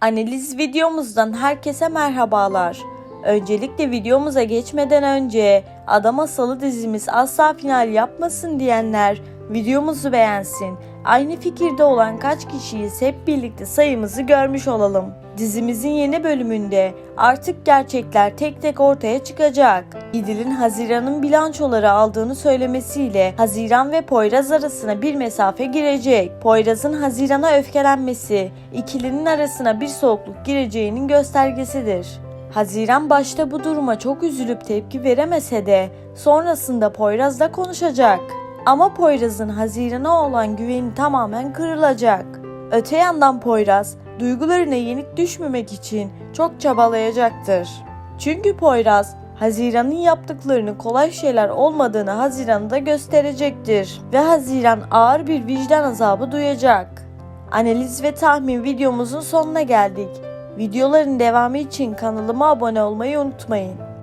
Analiz videomuzdan herkese merhabalar. Öncelikle videomuza geçmeden önce Adam Masalı dizimiz asla final yapmasın diyenler videomuzu beğensin. Aynı fikirde olan kaç kişiyiz hep birlikte sayımızı görmüş olalım. Dizimizin yeni bölümünde artık gerçekler tek tek ortaya çıkacak. İdil'in Haziran'ın bilançoları aldığını söylemesiyle Haziran ve Poyraz arasına bir mesafe girecek. Poyraz'ın Haziran'a öfkelenmesi ikilinin arasına bir soğukluk gireceğinin göstergesidir. Haziran başta bu duruma çok üzülüp tepki veremese de sonrasında Poyraz'la konuşacak. Ama Poyraz'ın Haziran'a olan güveni tamamen kırılacak. Öte yandan Poyraz duygularına yenik düşmemek için çok çabalayacaktır. Çünkü Poyraz Haziran'ın yaptıklarını kolay şeyler olmadığını Haziran'da gösterecektir ve Haziran ağır bir vicdan azabı duyacak. Analiz ve tahmin videomuzun sonuna geldik. Videoların devamı için kanalıma abone olmayı unutmayın.